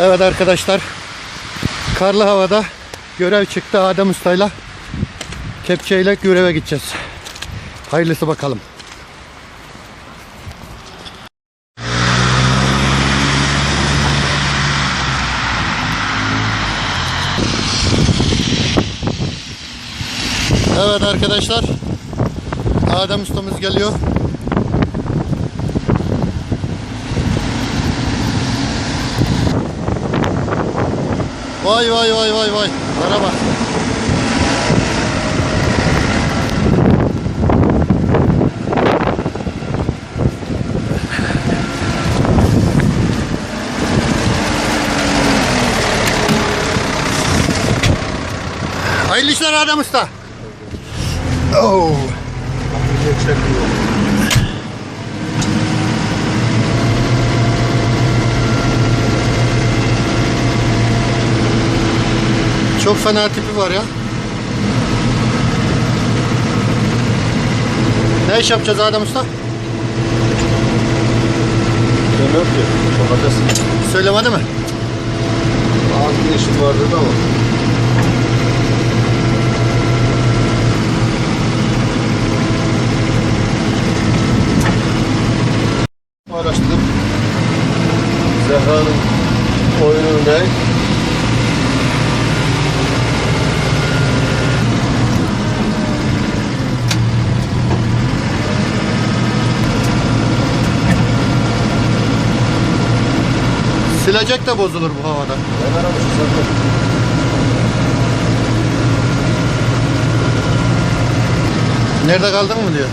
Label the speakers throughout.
Speaker 1: Evet arkadaşlar. Karlı havada görev çıktı Adem Usta'yla. Kepçeyle göreve gideceğiz. Hayırlısı bakalım. Evet arkadaşlar. Adem ustamız geliyor. Vay vay vay vay vay. Merhaba. Hayırlı işler Adem Usta. Oh. Çok fena tipi var ya. Ne iş yapacağız Adem Usta?
Speaker 2: Demiyor ki. Bakacağız.
Speaker 1: Söylemedi mi?
Speaker 2: Az bir işim var dedi ama. Araştırdım. Zehra'nın oyunu ne?
Speaker 1: Silecek de bozulur bu havada. Nerede kaldın mı diyor.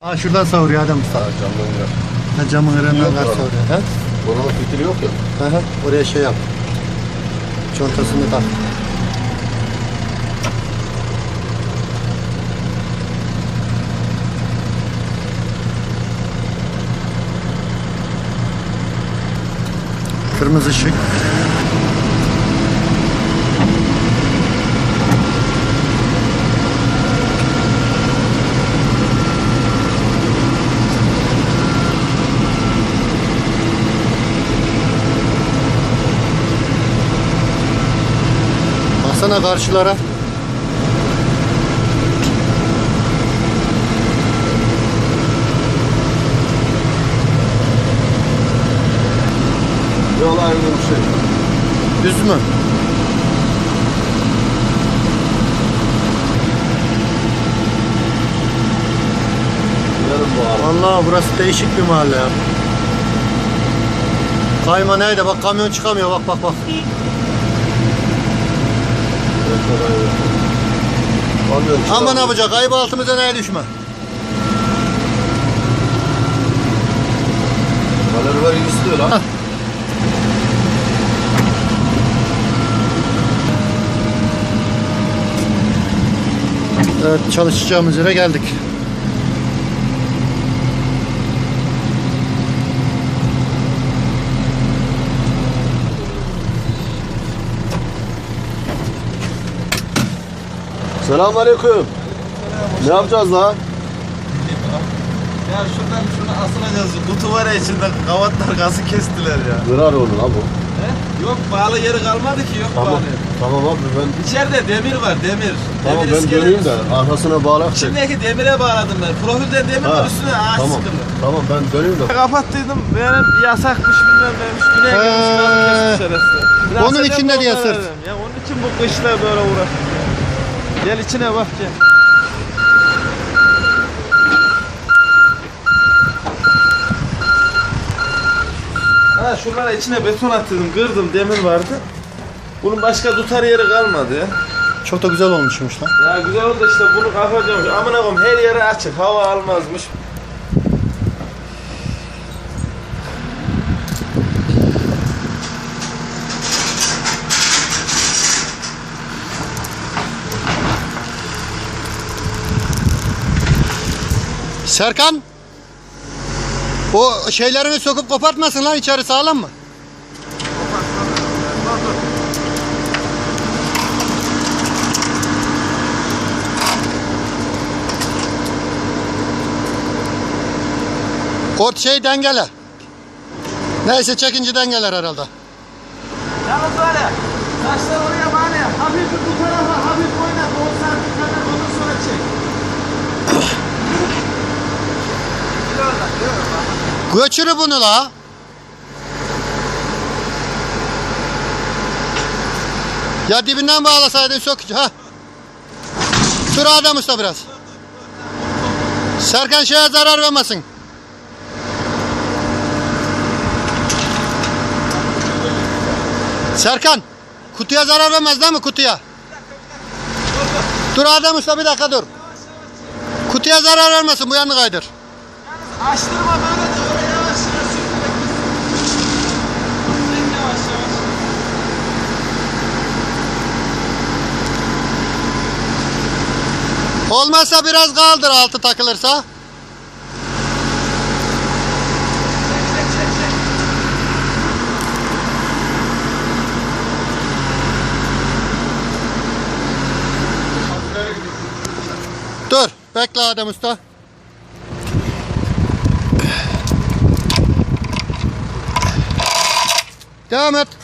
Speaker 1: Aa şuradan savuruyor Adem Usta.
Speaker 2: Ha canlı oyunu.
Speaker 1: Ha, camın
Speaker 2: Yok
Speaker 1: kar savuruyor. Ha?
Speaker 2: Buranın fitili yok ya.
Speaker 1: Hı hı. Oraya şey yap. Çontasını tak. Kırmızı ışık. Baksana karşılara.
Speaker 2: Yol şey.
Speaker 1: Düz mü? Vallahi burası değişik bir mahalle ya. Kayma nerede? Bak kamyon çıkamıyor. Bak bak bak. Ama ne yapacak? Ayıp altımıza neye düşme.
Speaker 2: Galeri var istiyor lan.
Speaker 1: Evet çalışacağımız yere geldik.
Speaker 2: Selamünaleyküm. Ne yapacağız lan?
Speaker 3: Ya şuradan şunu asılacağız. Kutu var ya içinde kavatlar gazı kestiler ya.
Speaker 2: Kırar onu lan bu.
Speaker 3: He? Yok bağlı yeri kalmadı ki yok
Speaker 2: Tamam.
Speaker 3: bağlı.
Speaker 2: Tamam abi ben
Speaker 3: İçeride demir var demir.
Speaker 2: tamam
Speaker 3: demir
Speaker 2: ben
Speaker 3: iskelet.
Speaker 2: döneyim de arkasına bağlak çek.
Speaker 3: İçindeki demire bağladım ben. Profilden demir
Speaker 2: Ha,
Speaker 3: var üstüne ağaç
Speaker 2: Tamam.
Speaker 3: sıkılı.
Speaker 2: Tamam ben döneyim de.
Speaker 3: Kapattıydım. Benim yasakmış bilmem neymiş. Güney
Speaker 1: He.
Speaker 3: gelmiş gazı kesmişler hepsi. Biraz
Speaker 1: Onun için de diye
Speaker 3: ondan
Speaker 1: sırt.
Speaker 3: dedim. Ya onun için bu kışla böyle uğraştık. Gel içine bak gel. Ha şunlara içine beton attıydım, kırdım, demir vardı. Bunun başka tutar yeri kalmadı ya.
Speaker 1: Çok da güzel olmuşmuş lan.
Speaker 3: Ya güzel oldu işte bunu kapatıyormuş. Amına koyayım her yeri açık, hava almazmış.
Speaker 1: Serkan. O şeylerini sokup kopartmasın lan içeri sağlam mı? Ort şey dengele. Neyse çekinci dengeler herhalde.
Speaker 3: Yalnız böyle. Taşlar oraya bari.
Speaker 1: Göçürü bunu la. Ya dibinden bağlasaydın sok. Ha. Dur adam usta biraz. Serkan şeye zarar vermesin. Serkan kutuya zarar vermez değil mi kutuya? Dur adam usta bir dakika dur. Kutuya zarar vermesin bu yanını kaydır.
Speaker 3: Açtırma böyle
Speaker 1: Olmazsa biraz kaldır altı takılırsa. Dur. Bekle Adem Usta. Devam et.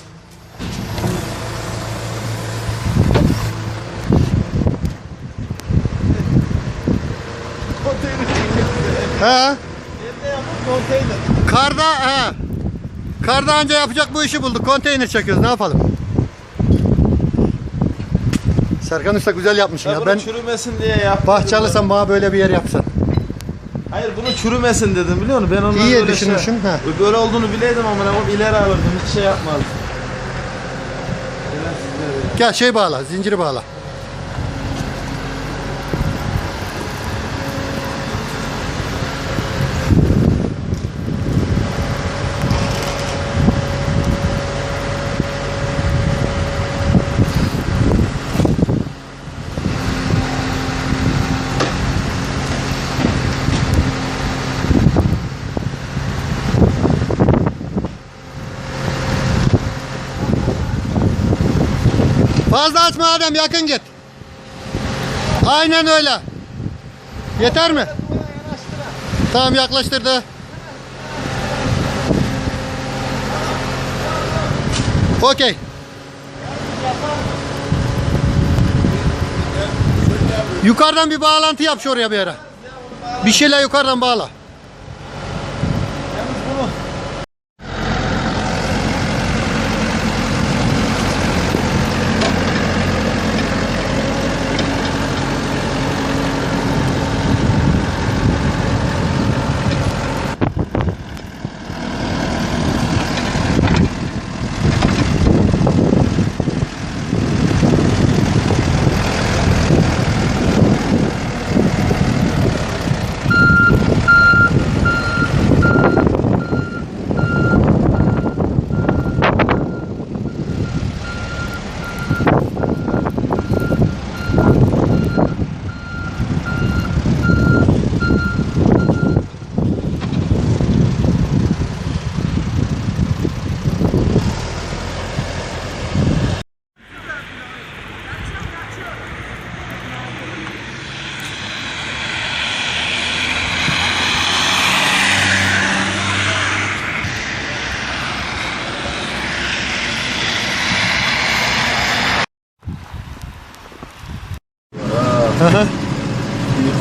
Speaker 1: He.
Speaker 3: Konteyner.
Speaker 1: Karda he. Karda anca yapacak bu işi bulduk. Konteyner çekiyoruz. Ne yapalım? Serkan Usta güzel yapmış
Speaker 3: Ya
Speaker 1: Ben
Speaker 3: çürümesin diye yaptım.
Speaker 1: bahçalısam bana böyle bir yer yapsan.
Speaker 3: Hayır bunu çürümesin dedim biliyor musun? Ben ondan
Speaker 1: İyi
Speaker 3: böyle
Speaker 1: düşünmüşsün,
Speaker 3: Şey,
Speaker 1: ha.
Speaker 3: Böyle olduğunu bileydim ama ben ileri alırdım. Hiç şey yapmazdım.
Speaker 1: Gel şey bağla. Zinciri bağla. Fazla açma Adem yakın git. Aynen öyle. Yeter mi? Tamam yaklaştırdı. Okey. Yukarıdan bir bağlantı yap şu oraya bir yere. Bir şeyle yukarıdan bağla.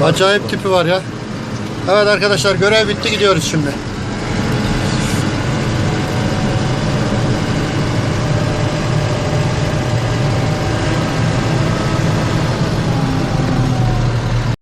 Speaker 1: Acayip tipi var ya. Evet arkadaşlar görev bitti gidiyoruz şimdi.